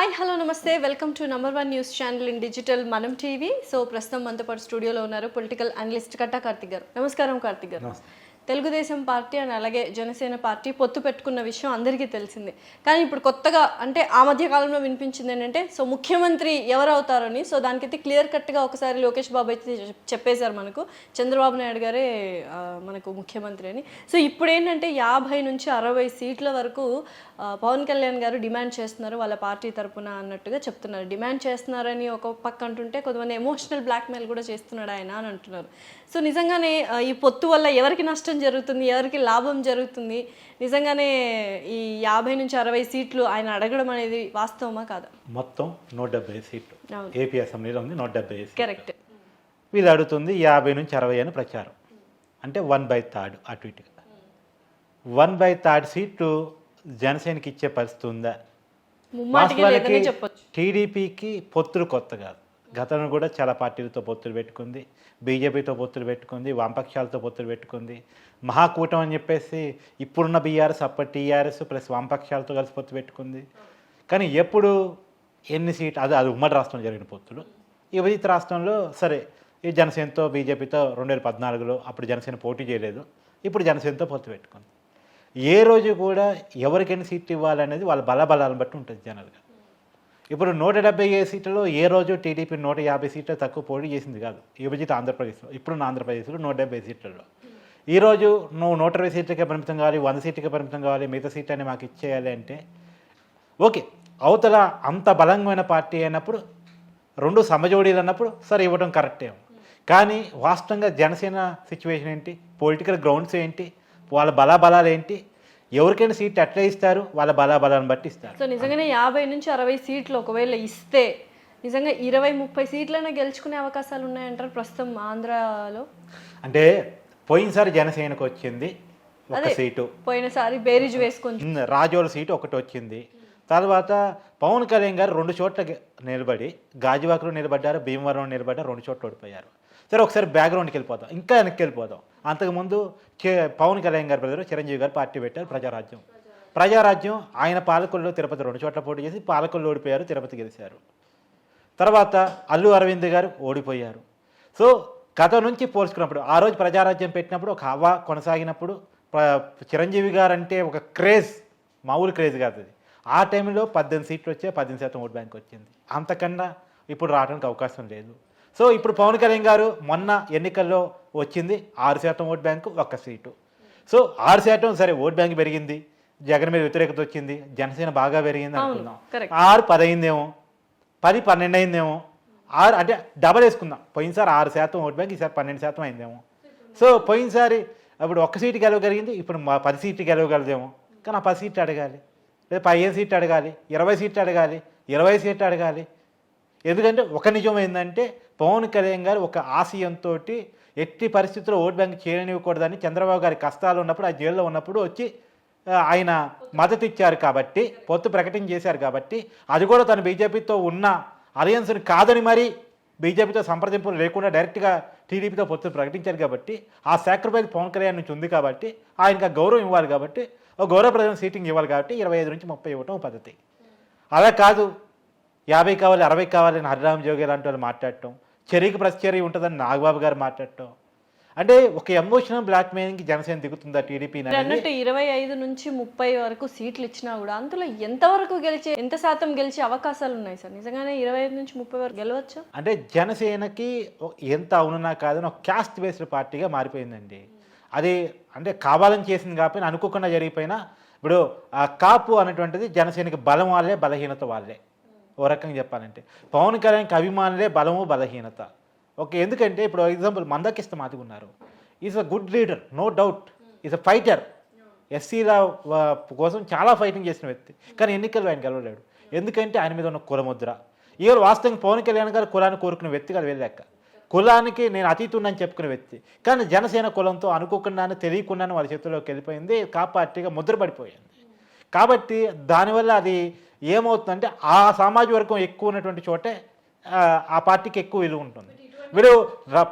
Hi hello namaste. Welcome to number one news channel in digital మనం TV so ప్రస్తుతం మనతో పాటు స్టూడియోలో ఉన్నారు పొలిటికల్ అనలిస్ట్ కట్టా కార్తిక్ గారు. నమస్కారం కార్తిక్ గారు. తెలుగుదేశం పార్టీ అండ్ అలాగే జనసేన పార్టీ పొత్తు పెట్టుకున్న విషయం అందరికీ తెలిసిందే. కానీ ఇప్పుడు కొత్తగా అంటే ఆ మధ్య కాలంలో వినిపించింది ఏంటంటే సో ముఖ్యమంత్రి ఎవరవుతారని సో దానికైతే క్లియర్ కట్గా ఒకసారి లోకేష్ బాబు అయితే చెప్పేశారు మనకు. చంద్రబాబు నాయుడు గారే మనకు ముఖ్యమంత్రి అని. సో ఇప్పుడు ఏంటంటే యాభై నుంచి అరవై సీట్ల వరకు పవన్ కళ్యాణ్ గారు డిమాండ్ చేస్తున్నారు వాళ్ళ పార్టీ తరపున అన్నట్టుగా చెప్తున్నారు. డిమాండ్ చేస్తున్నారని ఒక పక్క అంటుంటే కొంతమంది ఎమోషనల్ బ్లాక్మెయిల్ కూడా చేస్తున్నాడు ఆయన అని అంటున్నారు. సో నిజంగానే ఈ పొత్తు వల్ల ఎవరికి నష్టం జరుగుతుంది ఎవరికి లాభం జరుగుతుంది నిజంగానే ఈ యాభై నుంచి అరవై సీట్లు ఆయన అడగడం అనేది వాస్తవమా కాదా? మొత్తం నూట డెబ్బై సీట్లు. ఏపీ అసెంబ్లీలో ఉంది నూట డెబ్బై కరెక్ట్. వీళ్ళు అడుగుతుంది యాభై నుంచి అరవై అని ప్రచారం. అంటే వన్ బై థర్డ్ అటు ఇటుగా వన్ బై థర్డ్ సీట్లు జనసేనకి ఇచ్చే పరిస్థితి ఉందా? టీడీపీకి పొత్తులు కొత్త కాదు. గతంలో కూడా చాలా పార్టీలతో పొత్తులు పెట్టుకుంది బీజేపీతో పొత్తులు పెట్టుకుంది వామపక్షాలతో పొత్తులు పెట్టుకుంది. మహాకూటం అని చెప్పేసి ఇప్పుడున్న బీఆర్ఎస్ అప్పటి టీఆర్ఎస్ ప్లస్ వామపక్షాలతో కలిసి పొత్తు పెట్టుకుంది. కానీ ఎప్పుడు ఎన్ని సీట్ అది అది ఉమ్మడి రాష్ట్రంలో జరిగిన పొత్తులు. ఈ రాష్ట్రంలో సరే ఈ జనసేనతో బీజేపీతో రెండు వేల పద్నాలుగులో అప్పుడు జనసేన పోటీ చేయలేదు. ఇప్పుడు జనసేనతో పొత్తు పెట్టుకుంది. ఏ రోజు కూడా ఎవరికి ఎన్ని సీట్లు ఇవ్వాలనేది వాళ్ళ బలబలాలను బట్టి ఉంటుంది జనరల్గా ఇప్పుడు నూట డెబ్బై ఏడు సీట్లలో ఏ రోజు టీడీపీ నూట యాభై సీట్లు తక్కువ పోటీ చేసింది కాదు. విభజిత ఆంధ్రప్రదేశ్లో. ఇప్పుడున్న ఆంధ్రప్రదేశ్లో నూట డెబ్బై సీట్లలో. ఈరోజు నువ్వు నూట ఇరవై సీట్లకే పరిమితం కావాలి వంద సీట్లకే పరిమితం కావాలి మిగతా సీట్ అని మాకు ఇచ్చేయాలి అంటే ఓకే అవతల అంత బలమైన పార్టీ అయినప్పుడు రెండు సమజోడీలు అన్నప్పుడు సరే ఇవ్వడం కరెక్టే. కానీ వాస్తవంగా జనసేన సిచ్యువేషన్ ఏంటి? పొలిటికల్ గ్రౌండ్స్ ఏంటి? వాళ్ళ బలాబలాలు ఏంటి? ఎవరికైనా సీట్ ఎట్లా ఇస్తారు వాళ్ళ బలాబలాన్ని బట్టి ఇస్తారు. సో నిజంగానే యాభై నుంచి అరవై సీట్లు ఒకవేళ ఇస్తే నిజంగా ఇరవై ముప్పై సీట్లైనా గెలుచుకునే అవకాశాలు ఉన్నాయంటారు ప్రస్తుతం ఆంధ్రాలో? అంటే పోయినసారి జనసేనకు వచ్చింది ఒక. సీటు. పోయినసారి బేరీజ్ వేసుకొని. ఉమ్, రాజోల సీటు ఒకటి వచ్చింది. తర్వాత పవన్ కళ్యాణ్ గారు రెండు చోట్ల నిలబడి గాజువాకలో నిలబడ్డారు భీమవరం నిలబడ్డారు రెండు చోట్ల ఓడిపోయారు. సరే ఒకసారి బ్యాక్గ్రౌండ్కి వెళ్ళిపోతాం ఇంకా వెనక్కి వెళ్ళిపోతాం అంతకుముందు కే- పవన్ కళ్యాణ్ గారి బ్రదరు చిరంజీవి గారు పార్టీ పెట్టారు ప్రజారాజ్యం. ప్రజారాజ్యం ఆయన పాలకొల్లో తిరుపతి రెండు చోట్ల పోటీ చేసి పాలకుల్లో ఓడిపోయారు తిరుపతి గెలిచారు. తర్వాత అల్లు అరవింద్ గారు ఓడిపోయారు. సో గత నుంచి పోల్చుకున్నప్పుడు ఆ రోజు ప్రజారాజ్యం పెట్టినప్పుడు ఒక హవా కొనసాగినప్పుడు చిరంజీవి గారు అంటే ఒక క్రేజ్ మామూలు క్రేజ్ కాదు అది. ఆ టైంలో పద్దెనిమిది సీట్లు వచ్చే పద్దెనిమిది శాతం ఓట్ బ్యాంక్ వచ్చింది. అంతకన్నా ఇప్పుడు రావడానికి అవకాశం లేదు. సో ఇప్పుడు పవన్ కళ్యాణ్ గారు మొన్న ఎన్నికల్లో వచ్చింది ఆరు శాతం ఓట్ బ్యాంకు ఒక్క సీటు. సో ఆరు శాతం సరే ఓట్ బ్యాంక్ పెరిగింది జగన్ మీద వ్యతిరేకత వచ్చింది జనసేన బాగా పెరిగింది అనుకుందాం. ఆరు పది అయిందేమో పది పన్నెండు అయిందేమో ఆరు అంటే డబల్ వేసుకుందాం. పోయినసారి ఆరు శాతం ఓట్ బ్యాంక్ ఈసారి పన్నెండు శాతం అయిందేమో. సో పోయినసారి అప్పుడు ఒక్క సీటు గెలవగలిగింది ఇప్పుడు మా పది సీట్లు గెలవగలదేమో. కానీ ఆ పది సీట్లు అడగాలి. లేదా పదిహేను సీట్లు అడగాలి ఇరవై సీట్లు అడగాలి ఇరవై సీట్లు అడగాలి. ఎందుకంటే ఒక నిజం ఏంటంటే పవన్ కళ్యాణ్ గారు ఒక ఆశయంతో ఎట్టి పరిస్థితుల్లో ఓట్ బ్యాంక్ చేయనివ్వకూడదని చంద్రబాబు గారి కష్టాలు ఉన్నప్పుడు ఆ జైల్లో ఉన్నప్పుడు వచ్చి ఆయన మద్దతు ఇచ్చారు కాబట్టి పొత్తు ప్రకటన చేశారు కాబట్టి అది కూడా తను బీజేపీతో ఉన్న అలయన్స్ని కాదని మరి బీజేపీతో సంప్రదింపులు లేకుండా డైరెక్ట్గా టీడీపీతో పొత్తు ప్రకటించారు కాబట్టి ఆ సాక్రిఫైస్ పవన్ కళ్యాణ్ నుంచి ఉంది కాబట్టి ఆయనకు ఆ గౌరవం ఇవ్వాలి కాబట్టి ఒక గౌరవప్రదమైన సీటింగ్ ఇవ్వాలి కాబట్టి ఇరవై ఐదు నుంచి ముప్పై ఇవ్వటం పద్ధతి. అలా కాదు యాభై కావాలి అరవై కావాలని హరిరామ్ జోగి లాంటి వాళ్ళు మాట్లాడటం చర్యకి ప్రతిచర్య ఉంటుందని నాగబాబు గారు మాట్లాడటం. అంటే ఒక ఎమోషనల్ బ్లాక్ మెయిలింగ్కి జనసేన దిగుతుందా టీడీపీ అన్నట్టు ఇరవై ఐదు నుంచి ముప్పై వరకు సీట్లు ఇచ్చినా కూడా అందులో ఎంతవరకు గెలిచే ఎంత శాతం గెలిచే అవకాశాలు ఉన్నాయి సార్? నిజంగానే ఇరవై ఐదు నుంచి ముప్పై వరకు గెలవచ్చు? అంటే జనసేనకి ఎంత అవునున్నా కాదని ఒక క్యాస్ట్ బేస్డ్ పార్టీగా మారిపోయిందండి. అది అంటే కావాలని చేసింది కాకపోయినా అనుకోకుండా జరిగిపోయినా ఇప్పుడు ఆ కాపు అనేటువంటిది జనసేనకి బలం వాళ్ళే బలహీనత వాళ్ళే. ఓ రకంగా చెప్పాలంటే. పవన్ కళ్యాణ్కి అభిమానులే బలము బలహీనత. ఓకే ఎందుకంటే ఇప్పుడు ఎగ్జాంపుల్ మందకిస్త మాదిగా ఉన్నారు is a good leader no doubt is a fighter ఎస్సీల కోసం చాలా ఫైటింగ్ చేసిన వ్యక్తి. కానీ ఎన్నికల్లో ఆయన గెలవలేడు. ఎందుకంటే ఆయన మీద ఉన్న కులముద్ర. ఈరోజు వాస్తవంగా పవన్ కళ్యాణ్ గారు కులాన్ని కోరుకునే వ్యక్తి కాదు వెళ్ళాక కులానికి నేను అతీతున్నని చెప్పుకునే వ్యక్తి. కానీ జనసేన కులంతో అనుకోకుండానే తెలియకుండానే వాళ్ళ చేతుల్లోకి వెళ్ళిపోయింది కాపార్టీగా ముద్ర పడిపోయింది. కాబట్టి దానివల్ల అది ఏమవుతుందంటే ఆ సామాజిక వర్గం ఎక్కువ ఉన్నటువంటి చోటే ఆ, పార్టీకి ఎక్కువ విలువ ఉంటుంది. వీరు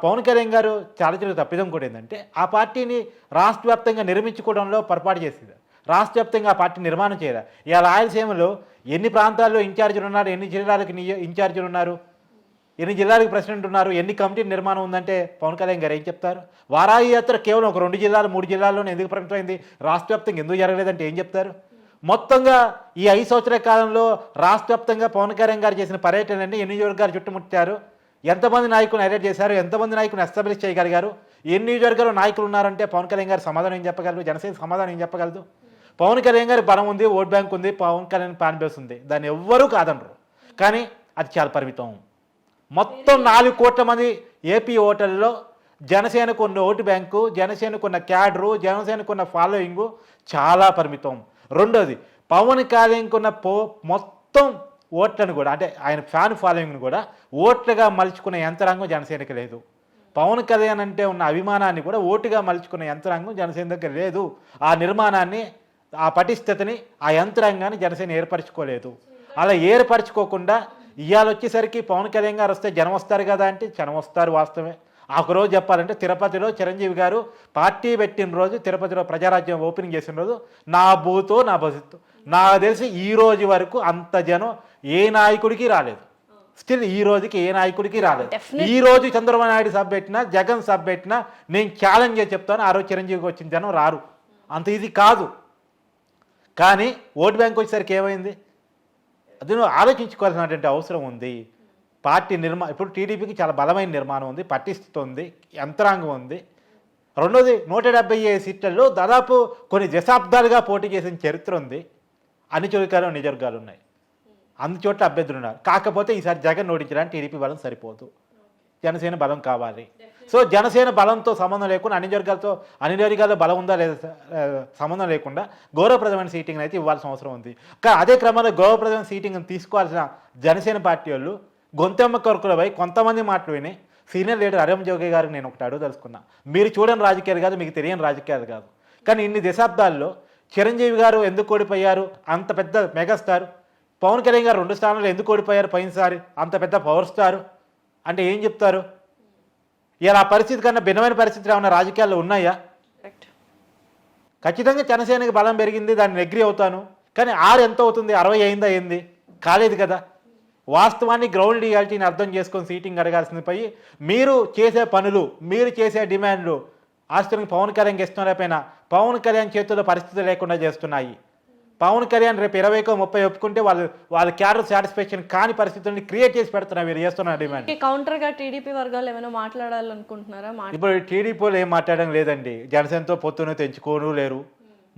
పవన్ కళ్యాణ్ గారు చాలా చిన్న తప్పిదం కూడా ఏంటంటే ఆ పార్టీని రాష్ట్ర వ్యాప్తంగా నిర్మించుకోవడంలో పొరపాటు చేసింది. రాష్ట్ర వ్యాప్తంగా ఆ పార్టీ నిర్మాణం చేయరా ఇలా రాయలసీమలో ఎన్ని ప్రాంతాల్లో ఇన్ఛార్జీలు ఉన్నారు ఎన్ని జిల్లాలకు ఇన్ఛార్జీలు ఉన్నారు ఎన్ని జిల్లాలకు ప్రెసిడెంట్ ఉన్నారు ఎన్ని కమిటీ నిర్మాణం ఉందంటే పవన్ కళ్యాణ్ గారు ఏం చెప్తారు? వారాహి యాత్ర కేవలం ఒక రెండు జిల్లాలు మూడు జిల్లాల్లోనే ఎందుకు ప్రకటమైంది? రాష్ట్ర వ్యాప్తంగా ఎందుకు జరగలేదంటే ఏం చెప్తారు? మొత్తంగా ఈ ఐదు సంవత్సరాల కాలంలో రాష్ట్ర వ్యాప్తంగా పవన్ కళ్యాణ్ గారు చేసిన పర్యటనని ఎన్ని నియోజకవర్గాలు చుట్టుముట్టారు? ఎంతమంది నాయకులను అరెస్ట్ చేశారు? ఎంతమంది నాయకులను ఎస్టాబ్లిష్ చేయగలిగారు? ఎన్ని నియోజకవర్గాలు నాయకులు ఉన్నారంటే పవన్ కళ్యాణ్ గారు సమాధానం ఏం చెప్పగలరు? జనసేన సమాధానం ఏం చెప్పగలదు? పవన్ కళ్యాణ్ గారి బలం ఉంది ఓట్ బ్యాంక్ ఉంది పవన్ కళ్యాణ్ ఫ్యాన్ బేస్ ఉంది. దాన్ని ఎవ్వరూ కాదనరు. కానీ అది చాలా పరిమితం. మొత్తం నాలుగు కోట్ల మంది ఏపీ ఓటర్లలో జనసేనకు ఉన్న ఓటు బ్యాంకు జనసేనకు ఉన్న క్యాడరు జనసేనకు ఉన్న ఫాలోయింగ్ చాలా పరిమితం. రెండోది పవన్ కళ్యాణ్కున్న పో మొత్తం ఓట్లను కూడా అంటే ఆయన ఫ్యాన్ ఫాలోయింగ్ను కూడా ఓట్లుగా మలుచుకునే యంత్రాంగం జనసేనకి లేదు. పవన్ కళ్యాణ్ అంటే ఉన్న అభిమానాన్ని కూడా ఓటుగా మలుచుకునే యంత్రాంగం జనసేన దగ్గర లేదు. ఆ నిర్మాణాన్ని ఆ పటిష్టతని ఆ యంత్రాంగాన్ని జనసేన ఏర్పరచుకోలేదు. అలా ఏర్పరచుకోకుండా ఇవాళ వచ్చేసరికి పవన్ కళ్యాణ్ గారు వస్తే జనం వస్తారు కదా అంటే జనం వస్తారు వాస్తవమే. ఒక రోజు చెప్పాలంటే తిరుపతిలో చిరంజీవి గారు పార్టీ పెట్టిన రోజు తిరుపతిలో ప్రజారాజ్యం ఓపెనింగ్ చేసిన రోజు నా బూతో నా భవిష్యత్తు నాకు తెలిసి ఈ రోజు వరకు అంత జనం ఏ నాయకుడికి రాలేదు. స్టిల్ ఈ రోజుకి ఏ నాయకుడికి రాలేదు. ఈ రోజు చంద్రబాబు నాయుడు సభ పెట్టినా జగన్ సభ పెట్టినా నేను ఛాలెంజ్ చేసి చెప్తాను ఆ రోజు చిరంజీవికి వచ్చిన జనం రారు. అంత ఇది కాదు. కానీ ఓటు బ్యాంక్ వచ్చేసరికి ఏమైంది? అది నువ్వు ఆలోచించుకోవాల్సినటువంటి అవసరం ఉంది. పార్టీ నిర్మా ఇప్పుడు టీడీపీకి చాలా బలమైన నిర్మాణం ఉంది పట్టిస్తుంది ఉంది యంత్రాంగం ఉంది. రెండోది నూట డెబ్బై ఐదు సీట్లలో దాదాపు కొన్ని దశాబ్దాలుగా పోటీ చేసిన చరిత్ర ఉంది. అన్ని చోట్ల నిజవర్గాలు ఉన్నాయి. అన్ని చోట్ల అభ్యర్థులు ఉన్నారు. కాకపోతే ఈసారి జగన్ ఓడించడానికి టీడీపీ బలం సరిపోదు. జనసేన బలం కావాలి. సో జనసేన బలంతో సంబంధం లేకుండా అన్ని వర్గాలతో అన్ని వర్గాల్లో బలం ఉందా లేదా సంబంధం లేకుండా గౌరవప్రదమైన సీటింగ్ అయితే ఇవ్వాల్సిన అవసరం ఉంది. కానీ అదే క్రమంలో గౌరవప్రదమైన సీటింగ్ తీసుకోవాల్సిన జనసేన పార్టీ వాళ్ళు గొంతెమ్మ కొరకులపై కొంతమంది మాటలు విని సీనియర్ లీడర్ అరం జోగి గారికి నేను ఒకటి అడుగుదలుచుకున్నా మీరు చూడని రాజకీయాలు కాదు మీకు తెలియని రాజకీయాలు కాదు. కానీ ఇన్ని దశాబ్దాల్లో చిరంజీవి గారు ఎందుకు ఓడిపోయారు? అంత పెద్ద మెగాస్టార్. పవన్ కళ్యాణ్ గారు రెండు స్థానాలు ఎందుకు ఓడిపోయారు పోయినసారి? అంత పెద్ద పవర్ స్టార్. అంటే ఏం చెప్తారు? ఇలా పరిస్థితి కన్నా భిన్నమైన పరిస్థితులు ఏమైనా రాజకీయాల్లో ఉన్నాయా? ఖచ్చితంగా జనసేనకి బలం పెరిగింది దాన్ని అగ్రి అవుతాను. కానీ ఆరు ఎంత అవుతుంది? అరవై అయిందా అయింది కాలేదు కదా. వాస్తవాన్ని గ్రౌండ్ రియాలిటీని అర్థం చేసుకొని సీటింగ్ అడగాల్సింది పోయి మీరు చేసే పనులు మీరు చేసే డిమాండ్లు ఆస్తులకు పవన్ కళ్యాణ్కి ఇష్టం పవన్ కళ్యాణ్ చేతుల్లో పరిస్థితులు లేకుండా చేస్తున్నాయి. పవన్ కళ్యాణ్ రేపు ఇరవైకో ముప్పై ఒప్పుకుంటే వాళ్ళు వాళ్ళ క్యాడర్ సాటిస్ఫాక్షన్ కాని పరిస్థితుల్ని క్రియేట్ చేసి పెడుతున్నారు మీరు చేస్తున్న డిమాండ్ కౌంటర్గా టీడీపీ వర్గాలు ఏమైనా మాట్లాడాలనుకుంటున్నారా? ఇప్పుడు టీడీపీలో ఏం మాట్లాడడం లేదండి. జనసేనతో పొత్తును తెంచుకోను లేరు.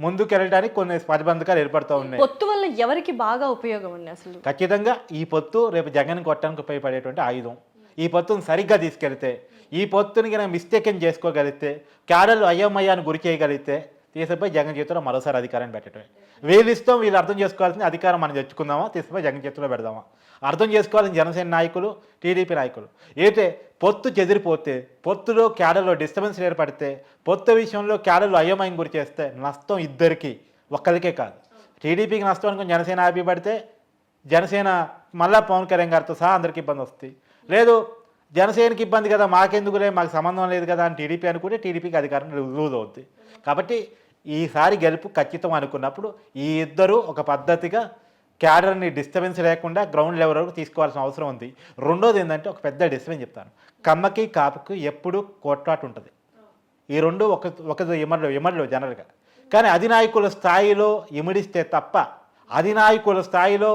ముందుకు వెళ్ళడానికి కొన్ని ప్రతిబంధకాలు ఏర్పడుతూ ఉన్నాయి. పొత్తు వల్ల ఎవరికి బాగా ఉపయోగం అండి అసలు? ఖచ్చితంగా ఈ పొత్తు రేపు జగన్ కొట్టడానికి ఉపయోగపడేటువంటి ఆయుధం. ఈ పొత్తును సరిగ్గా తీసుకెళ్తే ఈ పొత్తుని కనుక మిస్టేకన్ చేసుకోగలిగితే క్యాడర్లు అయోమయాన్ని గురి చేయగలిగితే తీసుకుపోయి జగన్ చేతిలో మరోసారి అధికారాన్ని పెట్టడమే వీళ్ళు ఇష్టం వీళ్ళు అర్థం చేసుకోవాల్సింది అధికారం మనం తెచ్చుకుందామా తీసుకుపోయి జగన్ చేతిలో పెడదామా? అర్థం చేసుకోవాల్సిన జనసేన నాయకులు టీడీపీ నాయకులు. అయితే పొత్తు చెదిరిపోతే పొత్తులో క్యాడర్లో డిస్టర్బెన్స్ ఏర్పడితే పొత్తు విషయంలో క్యాడర్లు అయోమయం గురి చేస్తే నష్టం ఇద్దరికి ఒక్కరికే కాదు. టీడీపీకి నష్టం అనుకుని జనసేన ఆపిపడితే జనసేన మళ్ళా పవన్ కళ్యాణ్ గారితో సహా అందరికి ఇబ్బంది వస్తుంది. లేదు జనసేనకి ఇబ్బంది కదా మాకెందుకులే మాకు సంబంధం లేదు కదా అని టీడీపీ అనుకుంటే టీడీపీకి అధికారం లూజ్ అవుద్ది. కాబట్టి ఈసారి గెలుపు ఖచ్చితం అనుకున్నప్పుడు ఈ ఇద్దరు ఒక పద్ధతిగా క్యాడర్ని డిస్టర్బెన్స్ లేకుండా గ్రౌండ్ లెవెల్ వరకు తీసుకోవాల్సిన అవసరం ఉంది. రెండోది ఏంటంటే ఒక పెద్ద డిస్టర్బెన్స్ చెప్తాను. కమ్మకి కాపుకి ఎప్పుడు కొట్లాట ఉంటుంది. ఈ రెండు ఒక ఒక ఇమర్లో ఇమర్లో జనరల్గా. కానీ అధినాయకుల స్థాయిలో ఇమిడిస్తే తప్ప అధినాయకుల స్థాయిలో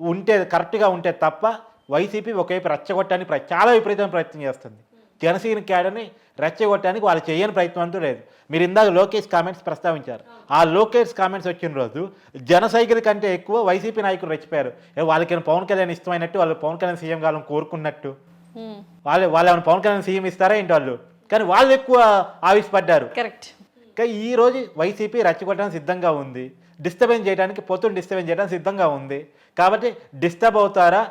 ఉంటే కరెక్ట్గా ఉంటే తప్ప వైసీపీ ఒకవైపు రచ్చగొట్టడానికి చాలా విపరీతమైన ప్రయత్నం చేస్తుంది. జనసేన క్యాడర్ని రెచ్చగొట్టడానికి వాళ్ళు చేయని ప్రయత్నం అంటూ లేదు. మీరు ఇందాక లోకేష్ కామెంట్స్ ప్రస్తావించారు. ఆ లోకేష్ కామెంట్స్ వచ్చిన రోజు జన సైకిల్ కంటే ఎక్కువ వైసీపీ నాయకులు రెచ్చిపోయారు. వాళ్ళకి పవన్ కళ్యాణ్ ఇష్టమైనట్టు వాళ్ళు పవన్ కళ్యాణ్ సీఎం కావాలని కోరుకున్నట్టు. వాళ్ళు వాళ్ళు ఏమైనా పవన్ కళ్యాణ్ సీఎం ఇస్తారా ఏంటి వాళ్ళు? కానీ వాళ్ళు ఎక్కువ ఆవేశపడ్డారు. కరెక్ట్. కానీ ఈ రోజు వైసీపీ రెచ్చగొట్టడానికి సిద్ధంగా ఉంది. డిస్టర్బెన్స్ చేయడానికి పొత్తుని డిస్టర్బెన్స్ చేయడానికి సిద్ధంగా ఉంది. కాబట్టి డిస్టర్బ్ అవుతారా?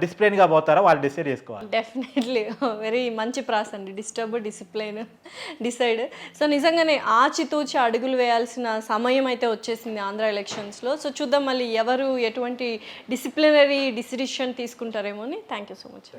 డిసిప్లిన్గా పోతారా? వాళ్ళు డిసైడ్ చేసుకోవాలి. డెఫినెట్లీ. వెరీ మంచి ప్రాస అండి. Disturb discipline decide. సో నిజంగానే ఆచితూచి అడుగులు వేయాల్సిన సమయం అయితే వచ్చేసింది ఆంధ్ర ఎలక్షన్స్లో. సో చూద్దాం మళ్ళీ ఎవరు ఎటువంటి డిసిప్లినరీ డిసిషన్ తీసుకుంటారేమో అని. Thank you so much.